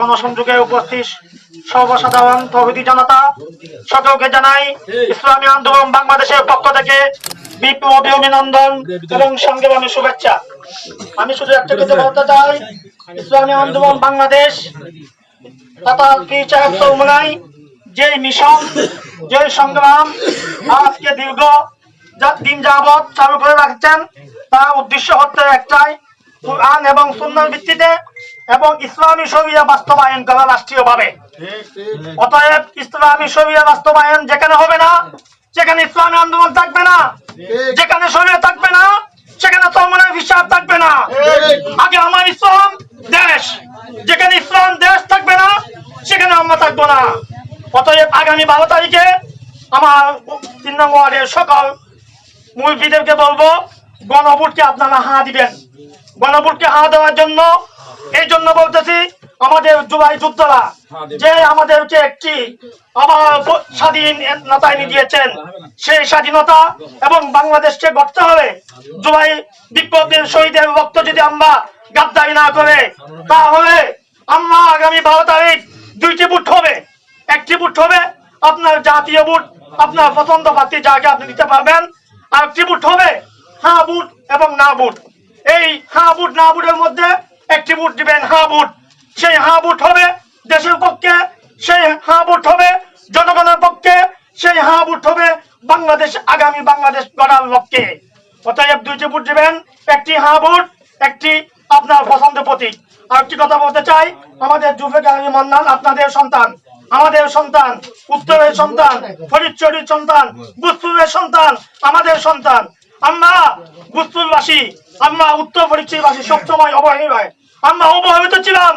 গণসংযোগে উপস্থিত সর্বসাধারণ প্রভৃতি জনতা, সকলকে জানাই ইসলামী আন্দোলন বাংলাদেশের পক্ষ থেকে বিপ্লবী অভিনন্দন এবং সংগ্রামী শুভেচ্ছা। আমি শুধু একটা কথা বলতে চাই ইসলামী আন্দোলন বাংলাদেশ তথা ফিউচার চৌমুনাই যে মিশন যে সংগ্রাম আজকে দীর্ঘ দিন যাবৎ চালু করে রাখছেন, তার উদ্দেশ্য হচ্ছে একটাই কোরআন এবং সুন্নার ভিত্তিতে এবং ইসলামী শরিয়া বাস্তবায়ন করা রাষ্ট্রীয়ভাবে। অতএব ইসলামী শরিয়া বাস্তবায়ন যেখানে হবে না সেখানে ইসলামী আন্দোলন থাকবে না, যেখানে শরিয়া থাকবে না, সেখানে চরমনের হিসাব থাকবে না। আগে আমার ইসলাম দেশ, যেখানে ইসলাম দেশ থাকবে না, সেখানে আমরা থাকব না। অতএব আগামী বারো তারিখে আমার তিন নম্বর সকল মুরব্বীদেরকে বলব গণভোটকে আপনারা হা দিবেন। গণভোটকে হা দেওয়ার জন্য এই জন্য বলতেছি, আমাদের জুলাই যোদ্ধারা, যে আমাদেরকে একটি আমার প- স্বাধীনতা এনে দিয়েছেন, সেই স্বাধীনতা এবং বাংলাদেশকে গড়তে হবে। জুলাই বিপ্লবীর শহীদের রক্ত যদি আমরা গাদ্দারি না করে, তাহলে আমরা আগামী বারো তারিখ দুইটি বুট হবে। একটি বুট হবে আপনার জাতীয় বুট আপনার পছন্দ প্রার্থী যাকে আপনি দিতে পারবেন আর একটি বুট হবে হ্যাঁ বুট এবং না বুট এই হ্যাঁ বুট না বুটের মধ্যে একটি বুট দিবেন হ্যাঁ বুট সেই হ্যাঁ বুট হবে দেশের পক্ষে, সেই হ্যাঁ বুট হবে জনগণের পক্ষে, সেই হ্যাঁ বুট হবে বাংলাদেশ, আগামী বাংলাদেশ গড়ার লক্ষ্যে। অতএব দুইটি বুট দিবেন, একটি হ্যাঁ বুট একটি আপনার পছন্দ প্রতীক। আর একটি কথা বলতে চাই, আমাদের যুবক আলী মান্নান আপনাদের সন্তান, আমাদের সন্তান, উত্তরের সন্তান, ফরিদচুরির সন্তান বুসপুরের সন্তান, আমাদের সন্তান। আমরা বুসপুরবাসী আমরা উত্তর ফরিদচুরিবাসী সবসময় অবহেলায় আমরা অবহেলিত ছিলাম,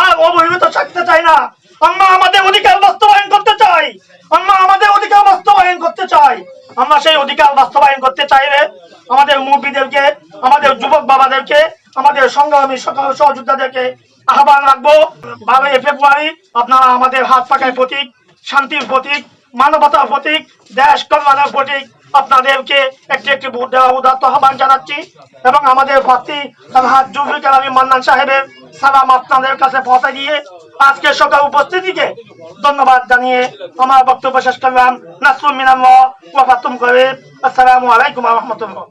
আর অবহেলিত থাকতে চাই না। আমরা আমাদের অধিকার বাস্তবায়ন করতে চাই। আমরা আমাদের অধিকার বাস্তবায়ন করতে চাই। আমরা সেই অধিকার বাস্তবায়ন করতে চাইলে আমাদের মুরব্বীদেরকে, আমাদের যুবক বাবাদেরকে, আমাদের সংগ্রামী সহযোদ্ধাদেরকে আহ্বান রাখব। বারোই ফেব্রুয়ারি আপনারা আমাদের হাত পাকায় প্রতীক, শান্তির প্রতীক, মানবতার প্রতীক, দেশ কল্যাণের প্রতীক আপনাদেরকে একটি একটি ভোট দেওয়া উদাত্ত আহ্বান জানাচ্ছি এবং আমাদের প্রার্থী হাত জুবলি কালামী মান্নান সাহেবের সালাম আপনাদের কাছে পৌঁছে দিয়ে আজকে সকাল উপস্থিতিকে ধন্যবাদ জানিয়ে আমার বক্তব্য শেষ করলাম। নাসরুল মিনাম্মুম করে আসসালামু আলাইকুম রহমতুল্লাহ।